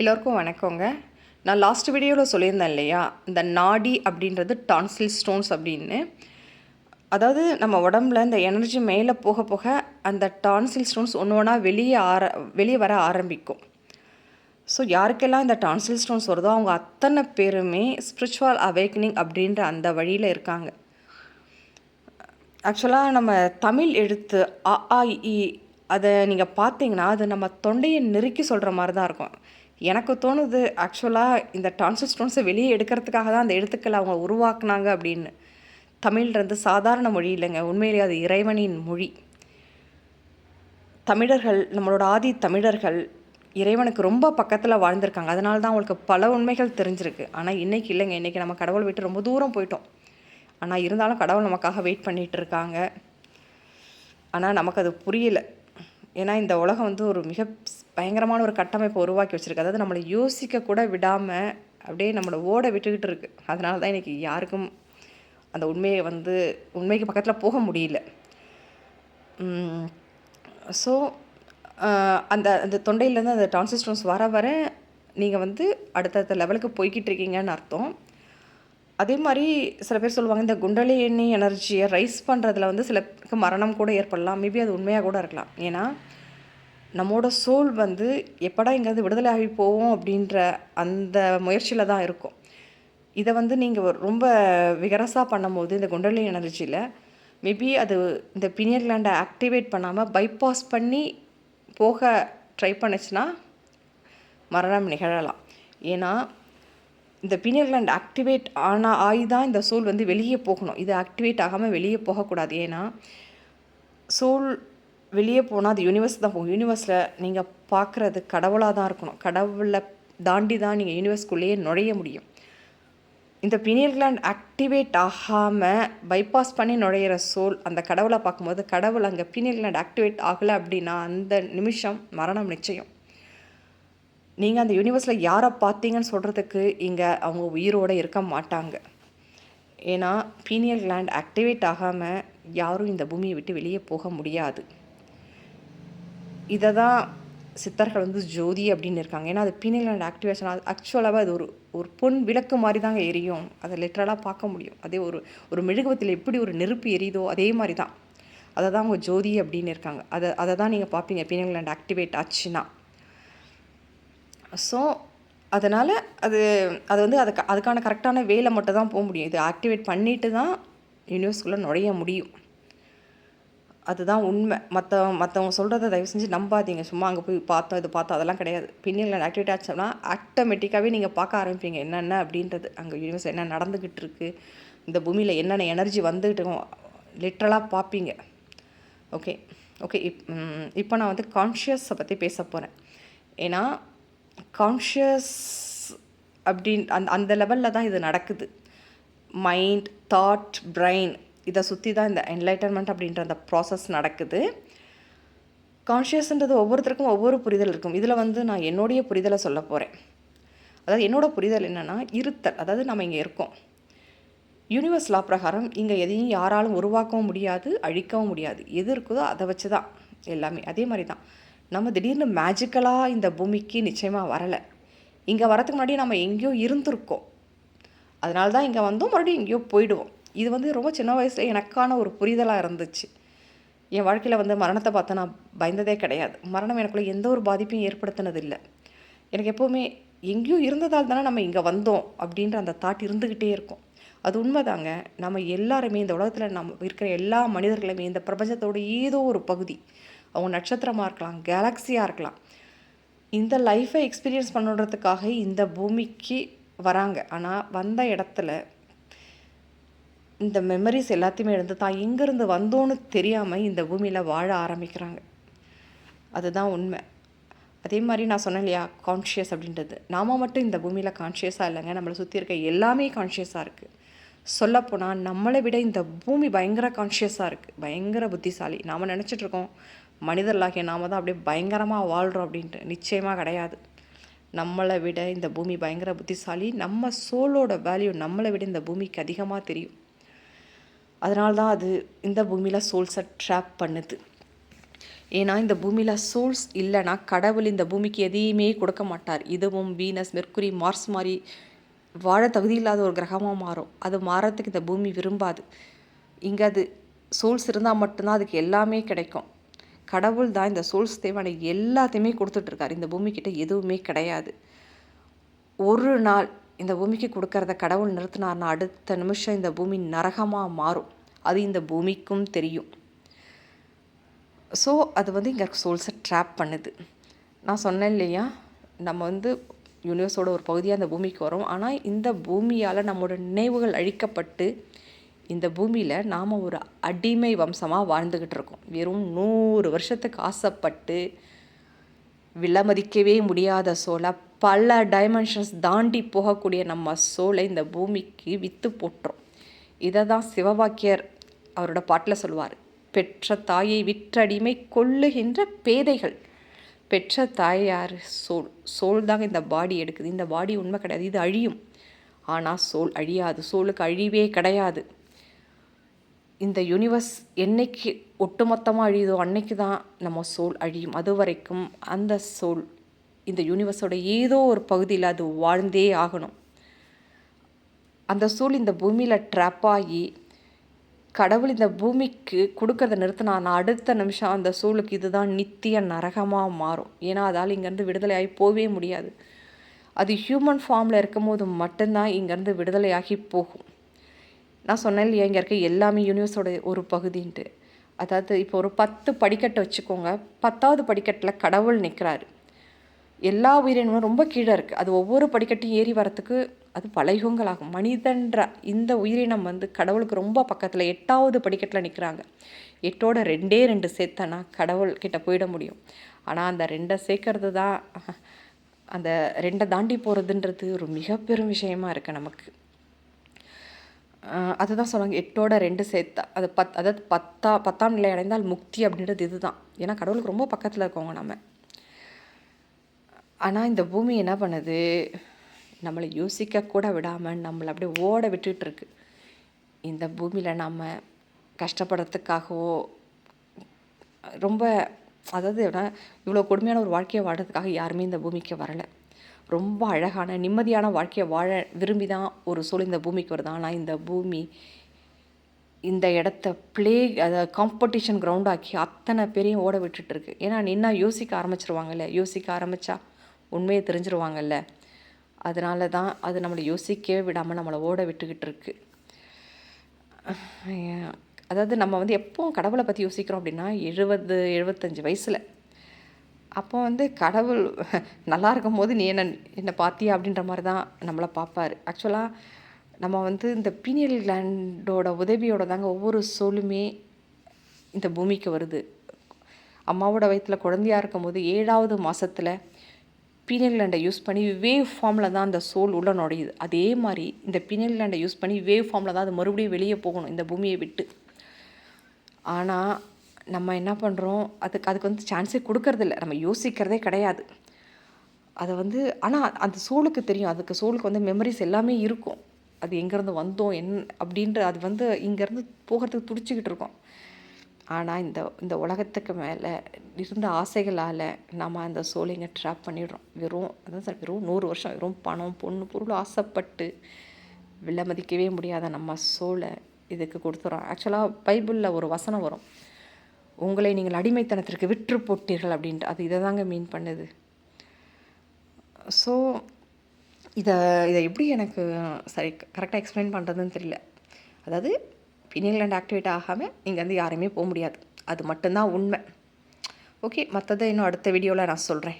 எல்லோருக்கும் வணக்கங்க. நான் லாஸ்ட் வீடியோவில் சொல்லியிருந்தேன் இல்லையா? இந்த நாடி அப்படின்றது டான்சில் ஸ்டோன்ஸ் அப்படின்னு. அதாவது நம்ம உடம்புல இந்த எனர்ஜி மேலே போக போக அந்த டான்சில் ஸ்டோன்ஸ் ஒன்று ஒன்றா வெளியே ஆர வெளியே வர ஆரம்பிக்கும். ஸோ யாருக்கெல்லாம் இந்த டான்சில் ஸ்டோன்ஸ் வருதோ அவங்க அத்தனை பேருமே ஸ்பிரிச்சுவல் அவேக்கனிங் அப்படின்ற அந்த வழியில் இருக்காங்க. ஆக்சுவலாக நம்ம தமிழ் எழுத்து அ ஆ இ, அதை நீங்கள் பார்த்தீங்கன்னா அது நம்ம தொண்டையை நெருக்கி சொல்கிற மாதிரி தான் இருக்கும். எனக்கு தோணுது ஆக்சுவலாக இந்த டான்சர் ஸ்டோன்ஸை வெளியே எடுக்கிறதுக்காக தான் அந்த எழுத்துக்களை அவங்க உருவாக்குனாங்க அப்படின்னு. தமிழ்ன்றது சாதாரண மொழி இல்லைங்க உண்மையிலேயே அது இறைவனின் மொழி. தமிழர்கள் நம்மளோட ஆதி தமிழர்கள் இறைவனுக்கு ரொம்ப பக்கத்தில் வாழ்ந்திருக்காங்க. அதனால தான் அவங்களுக்கு பல உண்மைகள் தெரிஞ்சிருக்கு. ஆனால் இன்றைக்கி இல்லைங்க இன்றைக்கி நம்ம கடவுள் விட்டு ரொம்ப தூரம் போயிட்டோம். ஆனால் இருந்தாலும் கடவுள் நமக்காக வெயிட் பண்ணிகிட்டு இருக்காங்க. ஆனால் நமக்கு அது புரியல. ஏன்னா இந்த உலகம் வந்து ஒரு மிக பயங்கரமான ஒரு கட்டமைப்பை உருவாக்கி வச்சுருக்கு. அதாவது நம்மளை யோசிக்க கூட விடாமல் அப்படியே நம்மளை ஓட விட்டுக்கிட்டு இருக்கு. அதனால தான் இன்றைக்கி யாருக்கும் அந்த உண்மையை வந்து உண்மைக்கு பக்கத்தில் போக முடியல. ஸோ அந்த அந்த தொண்டையிலேருந்து அந்த டான்சிஸ்டன்ஸ் வர வர நீங்கள் வந்து அடுத்தடுத்த லெவலுக்கு போய்கிட்டு இருக்கீங்கன்னு அர்த்தம். அதே மாதிரி சில பேர் சொல்லுவாங்க இந்த குண்டலி எண்ணெய் எனர்ஜியை ரைஸ் பண்ணுறதுல வந்து சிலருக்கு மரணம் கூட ஏற்படலாம். மேபி அது உண்மையாக கூட இருக்கலாம். ஏன்னா நம்மோட சோல் வந்து எப்படா இங்கேருந்து விடுதலை ஆகி போவோம் அப்படின்ற அந்த முயற்சியில் தான் இருக்கும். இதை வந்து நீங்கள் ரொம்ப விகரஸாக பண்ணும்போது இந்த குண்டலி எனர்ஜியில் மேபி அது இந்த பினியர் கிளாண்டை ஆக்டிவேட் பண்ணாமல் பைபாஸ் பண்ணி போக ட்ரை பண்ணுச்சுன்னா மரணம் நிகழலாம். ஏன்னா இந்த பினியர் கிளாண்ட் ஆக்டிவேட் ஆனால் ஆகி தான் இந்த சோல் வந்து வெளியே போகணும். இது ஆக்டிவேட் ஆகாமல் வெளியே போகக்கூடாது. ஏன்னா சோல் வெளியே போனால் அது யூனிவர்ஸ் தான் போகும். யூனிவர்ஸில் நீங்கள் பார்க்குறது கடவுளாக தான் இருக்கணும். கடவுளை தாண்டி தான் நீங்கள் யூனிவர்ஸ்குள்ளேயே நுழைய முடியும். இந்த பினியல் கிளாண்ட் ஆக்டிவேட் ஆகாமல் பைபாஸ் பண்ணி நுழையிற சோல் அந்த கடவுளை பார்க்கும்போது கடவுள் அங்கே பினியல் கிளாண்ட் ஆக்டிவேட் ஆகலை அப்படின்னா அந்த நிமிஷம் மரணம் நிச்சயம். நீங்கள் அந்த யூனிவர்ஸில் யாரை பார்த்தீங்கன்னு சொல்கிறதுக்கு இங்கே அவங்க உயிரோடு இருக்க மாட்டாங்க. ஏன்னா பீனியல் கிளாண்ட் ஆக்டிவேட் ஆகாமல் யாரும் இந்த பூமியை விட்டு வெளியே போக முடியாது. இதை தான் சித்தர்கள் வந்து ஜோதி அப்படின்னு இருக்காங்க. ஏன்னா அது பீனியல் அண்ட் ஆக்டிவேஷன். ஆக்சுவலாக அது ஒரு ஒரு பொன் விளக்கு மாதிரி தாங்க எரியும். அதை லிட்ரலாக பார்க்க முடியும். அதே ஒரு ஒரு மெழுகுவத்தில் எப்படி ஒரு நெருப்பு எரியுதோ அதே மாதிரி தான் அதை தான் அவங்க ஜோதி அப்படின்னு இருக்காங்க. அதை அதை தான் நீங்கள் பார்ப்பீங்க. பீனியல் அண்ட் ஆக்டிவேட் ஆச்சுன்னா. ஸோ அதனால் அது அது வந்து அதுக்கு அதுக்கான கரெக்டான வேலை மட்டும் தான் போக முடியும். இது ஆக்டிவேட் பண்ணிட்டு தான் யூனிவர்ஸ்குள்ளே நுழைய முடியும். அதுதான் உண்மை. மற்ற மற்றவங்க சொல்கிறத தயவு செஞ்சு நம்பாதீங்க. சும்மா அங்கே போய் பார்த்தோம் இது பார்த்தோம் அதெல்லாம் கிடையாது. பின்னில் ஆக்டிவிட்டி ஆச்சோம்னா ஆட்டோமேட்டிக்காகவே நீங்கள் பார்க்க ஆரம்பிப்பீங்க. என்னென்ன அப்படின்றது. அங்கே யூனிவர்ஸ் என்ன நடந்துக்கிட்டு இருக்குது இந்த பூமியில் என்னென்ன எனர்ஜி வந்துக்கிட்டு லிட்ரலாக பார்ப்பீங்க. ஓகே ஓகே இப் இப்போ நான் வந்து கான்ஷியஸை பற்றி பேச போகிறேன் ஏன்னா கான்ஷியஸ் அப்படின் அந்த அந்த லெவலில் தான் இது நடக்குது. மைண்ட் தாட் பிரெயின் இதை சுற்றி தான் இந்த என்லைட்டன்மெண்ட் அப்படின்ற அந்த ப்ராசஸ் நடக்குது. கான்ஷியஸ்ன்றது ஒவ்வொருத்தருக்கும் ஒவ்வொரு புரிதல் இருக்கும். இதில் வந்து நான் என்னுடைய புரிதலை சொல்ல போகிறேன் அதாவது என்னோடய புரிதல் என்னென்னா இருத்தல். அதாவது நம்ம இங்கே இருக்கோம். யூனிவர்ஸ் லா பிரகாரம் இங்கே எதையும் யாராலும் உருவாக்கவும் முடியாது அழிக்கவும் முடியாது. எது இருக்குதோ அதை வச்சு தான் எல்லாமே. அதே மாதிரி தான் நம்ம திடீர்னு மேஜிக்கலாக இந்த பூமிக்கு நிச்சயமாக வரலை. இங்கே வரதுக்கு முன்னாடி நம்ம எங்கேயோ இருந்திருக்கோம். அதனால தான் இங்கே வந்தோம். மறுபடியும் எங்கேயோ போயிடுவோம். இது வந்து ரொம்ப சின்ன வயசில் எனக்கான ஒரு புரிதலாக இருந்துச்சு. என் வாழ்க்கையில் வந்து மரணத்தை பார்த்து நான் பயந்ததே கிடையாது. மரணம் எனக்குள்ள எந்த ஒரு பாதிப்பையும் ஏற்படுத்தினது இல்லை எனக்கு எப்போவுமே எங்கேயோ இருந்ததால் தானே நம்ம இங்கே வந்தோம் அப்படின்ற அந்த தாட் இருந்துக்கிட்டே இருக்கும். அது உண்மைதாங்க. நம்ம எல்லாருமே இந்த உலகத்தில் நம்ம இருக்கிற எல்லா மனிதர்களுமே இந்த பிரபஞ்சத்தோட ஏதோ ஒரு பகுதி. அவங்க நட்சத்திரமாக இருக்கலாம் கேலக்ஸியாக இருக்கலாம். இந்த லைஃப்பை எக்ஸ்பீரியன்ஸ் பண்ணுறதுக்காக இந்த பூமிக்கு வராங்க. ஆனால் வந்த இடத்துல இந்த மெமரிஸ் எல்லாத்தையுமே இழந்து தான் எங்கேருந்து வந்தோன்னு தெரியாமல் இந்த பூமியில் வாழ ஆரம்பிக்கிறாங்க. அதுதான் உண்மை. அதே மாதிரி நான் சொன்னேன் இல்லையா கான்ஷியஸ் அப்படின்றது. நாம் மட்டும் இந்த பூமியில் கான்ஷியஸாக இல்லைங்க. நம்மளை சுற்றி இருக்க எல்லாமே கான்ஷியஸாக இருக்குது சொல்லப்போனால் நம்மளை விட இந்த பூமி பயங்கர கான்ஷியஸாக இருக்குது பயங்கர புத்திசாலி. நாம் நினச்சிட்ருக்கோம் மனிதர்களாகிய நாம் தான் அப்படியே பயங்கரமாக வாழ்கிறோம் அப்படின்ட்டு. நிச்சயமாக கிடையாது. நம்மளை விட இந்த பூமி பயங்கர புத்திசாலி. நம்ம சோலோட வேல்யூ நம்மளை விட இந்த பூமிக்கு அதிகமாக தெரியும். அதனால தான் அது இந்த பூமியில் சோல்ஸை ட்ராப் பண்ணுது. ஏன்னா இந்த பூமியில் சோல்ஸ் இல்லைன்னா கடவுள் இந்த பூமிக்கு எதையுமே கொடுக்க மாட்டார். இதுவும் வீனஸ் மெர்க்குரி மார்ஸ் மாதிரி வாழ தகுதி இல்லாத ஒரு கிரகமாக மாறும். அது மாறத்துக்கு இந்த பூமி விரும்பாது. இங்கே அது சோல்ஸ் இருந்தால் மட்டும்தான் அதுக்கு எல்லாமே கிடைக்கும். கடவுள் தான் இந்த சோல்ஸ் தேவையான எல்லாத்தையுமே கொடுத்துட்ருக்காரு இந்த பூமிக்கிட்ட எதுவுமே கிடையாது. ஒரு நாள் இந்த பூமிக்கு கொடுக்கறத கடவுள் நிறுத்தினார்னா அடுத்த நிமிஷம் இந்த பூமி நரகமாக மாறும். அது இந்த பூமிக்கும் தெரியும். ஸோ அது வந்து இங்கே சோல்ஸை ட்ராப் பண்ணுது. நான் சொன்னேன் இல்லையா? நம்ம வந்து யூனிவர்ஸோட ஒரு பகுதியாக அந்த பூமிக்கு வரோம். ஆனால் இந்த பூமியால் நம்மளோட நினைவுகள் அழிக்கப்பட்டு இந்த பூமியில் நாம் ஒரு அடிமை வம்சமாக வாழ்ந்துக்கிட்டு இருக்கோம். வெறும் நூறு வருஷத்துக்கு ஆசைப்பட்டு விலமதிக்கவே முடியாத சோலை பல டைமென்ஷன்ஸ் தாண்டி போகக்கூடிய நம்ம சோலை இந்த பூமிக்கு விற்று போட்டுரும். இதை தான் சிவவாக்கியர் அவரோட பாட்டில் சொல்லுவார். பெற்ற தாயை விற்றடிமை கொள்ளுகின்ற பேதைகள். பெற்ற தாயார் சோல் சோல் தாங்க இந்த பாடி எடுக்குது. இந்த பாடி உண்மை கிடையாது. இது அழியும். ஆனால் சோல் அழியாது. சோலுக்கு அழிவே கிடையாது. இந்த யூனிவர்ஸ் என்னைக்கு ஒட்டுமொத்தமாக அழியுதோ அன்னைக்கு தான் நம்ம சோல் அழியும். அது வரைக்கும் அந்த சோல் இந்த யூனிவர்ஸோட ஏதோ ஒரு பகுதியில் அது வாழ்ந்தே ஆகணும். அந்த சூழ் இந்த பூமியில் ட்ராப் ஆகி கடவுள் இந்த பூமிக்கு கொடுக்கறத நிறுத்தினா அடுத்த நிமிஷம் அந்த சூழுக்கு இதுதான் நித்திய நரகமாக மாறும். ஏன்னா அதால் இங்கேருந்து விடுதலை ஆகி போகவே முடியாது. அது ஹியூமன் ஃபார்மில் இருக்கும் போது மட்டும்தான் இங்கேருந்து விடுதலையாகி போகும். நான் சொன்னேன் இல்லையா இங்கே இருக்க எல்லாமே யூனிவர்ஸோட ஒரு பகுதின்ட்டு. அதாவது இப்போ ஒரு பத்து படிக்கட்டை வச்சுக்கோங்க. பத்தாவது படிக்கட்டில் கடவுள் நிற்கிறாரு எல்லா உயிரினமும் ரொம்ப கீழே இருக்குது அது ஒவ்வொரு படிக்கட்டையும் ஏறி வரத்துக்கு அது பல யுகங்களாகும் மனிதன்ற இந்த உயிரினம் வந்து கடவுளுக்கு ரொம்ப பக்கத்தில் எட்டாவது படிக்கட்டில் நிற்கிறாங்க எட்டோட ரெண்டே ரெண்டு சேர்த்தனா கடவுள்கிட்ட போயிட முடியும். ஆனால் அந்த ரெண்டை சேர்க்கறது தான் அந்த ரெண்டை தாண்டி போகிறதுன்றது ஒரு மிக பெரும் விஷயமா இருக்குது நமக்கு. அதுதான் சொல்லுவாங்க எட்டோட ரெண்டு சேர்த்தா அது பத் அதாவது பத்தா பத்தாம் நிலை அடைந்தால் முக்தி அப்படின்றது இதுதான். ஏன்னா கடவுளுக்கு ரொம்ப பக்கத்தில் இருக்கவங்க நம்ம. ஆனால் இந்த பூமி என்ன பண்ணுது? நம்மளை யோசிக்க கூட விடாமல் நம்மளை அப்படியே ஓட விட்டுட்டுருக்கு. இந்த பூமியில் நம்ம கஷ்டப்படுறதுக்காகவோ ரொம்ப அதாவது இவ்வளோ கொடுமையான ஒரு வாழ்க்கையை வாழ்கிறதுக்காக யாருமே இந்த பூமிக்கு வரலை. ரொம்ப அழகான நிம்மதியான வாழ்க்கையை வாழ விரும்பி தான் ஒரு சூழ் இந்த பூமிக்கு வருது. ஆனால் இந்த பூமி இந்த இடத்த ப்ளே அதை காம்படிஷன் கிரவுண்டாக்கி அத்தனை பேரையும் ஓட விட்டுட்டுருக்கு. ஏன்னா நின்னா யோசிக்க ஆரம்பிச்சிருவாங்கல்ல யோசிக்க ஆரம்பித்தா உண்மையை தெரிஞ்சிருவாங்கல்ல. அதனால தான் அது நம்மளை யோசிக்கவே விடாமல் நம்மளை ஓட விட்டுக்கிட்டு இருக்கு அதாவது நம்ம வந்து எப்போவும் கடவுளை பற்றி யோசிக்கிறோம் அப்படின்னா எழுபது எழுபத்தஞ்சி வயசில். அப்போ வந்து கடவுள் நல்லா இருக்கும் போது நீ என்ன என்னை பார்த்தியா அப்படின்ற மாதிரி தான் நம்மளை பார்ப்பார் ஆக்சுவலாக நம்ம வந்து இந்த பீனியல் கிளாண்டோட உதவியோட தாங்க ஒவ்வொரு சொலுமே இந்த பூமிக்கு வருது. அம்மாவோட வயிற்றில் குழந்தையாக இருக்கும் போது ஏழாவது மாதத்தில் பீனியல் லேண்டை யூஸ் பண்ணி வேவ் ஃபார்மில் தான் அந்த சோல் உள்ள நுழையுது. அதே மாதிரி இந்த பீனியல் லேண்டை யூஸ் பண்ணி வேவ் ஃபார்மில் தான் அது மறுபடியும் வெளியே போகணும் இந்த பூமியை விட்டு. ஆனால் நம்ம என்ன பண்ணுறோம் அதுக்கு அதுக்கு வந்து சான்ஸே கொடுக்கறதில்ல நம்ம யோசிக்கிறதே கிடையாது. அதை வந்து ஆனால் அந்த சோலுக்கு தெரியும். அதுக்கு சோலுக்கு வந்து மெமரிஸ் எல்லாமே இருக்கும். அது எங்கேருந்து வந்தோம் என் அப்படின்ற அது வந்து இங்கேருந்து போகிறதுக்கு துடிச்சிக்கிட்டு இருக்கோம். ஆனால் இந்த இந்த உலகத்துக்கு மேலே இருந்த ஆசைகளால் நம்ம அந்த சோலைங்க ட்ராப் பண்ணிடுறோம். வெறும் அதான் சார் வெறும் நூறு வருஷம் வெறும் பணம் பொண்ணு பொருள் ஆசைப்பட்டு விலைமதிக்கவே முடியாத நம்ம சோலை இதுக்கு கொடுத்துறோம். ஆக்சுவலாக பைபிளில் ஒரு வசனம் வரும். உங்களை நீங்கள் அடிமைத்தனத்திற்கு விற்று போட்டீர்கள் அப்படின்ட்டு. அது இதை தாங்க மீன் பண்ணுது. ஸோ இதை இதை எப்படி எனக்கு சரி கரெக்டாக எக்ஸ்பிளைன் பண்ணுறதுன்னு தெரியல. அதாவது பினியல் ஆக்டிவேட் ஆகாமல் இங்கேருந்து யாருமே போக முடியாது. அது மட்டும்தான் உண்மை. ஓகே மற்றதை இன்னும் அடுத்த வீடியோவில் நான் சொல்கிறேன்